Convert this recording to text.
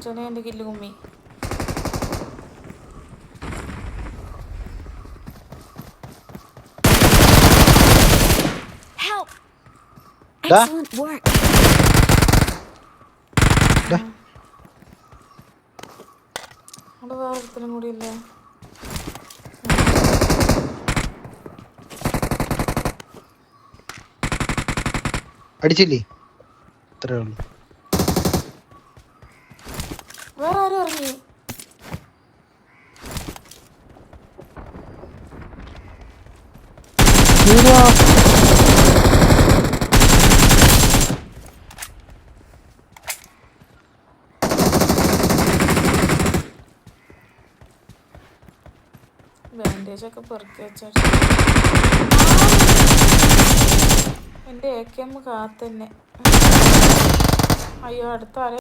പഠിച്ചോനെ എന്റെ കില്ല് കുമ്മി. അവിടെ വേറെ ഒരുത്തനും കൂടി ഇല്ലേ? അടിച്ചില്ലേ? ഇത്രേ ഉള്ളൂ. വേറെ ആരും ഇറങ്ങി ബാൻഡേജ് ഒക്കെ പെറുക്കി വെച്ചു എന്റെ എ കെ എം കാത്തന്നെ അയ്യോ അടുത്ത ആരെ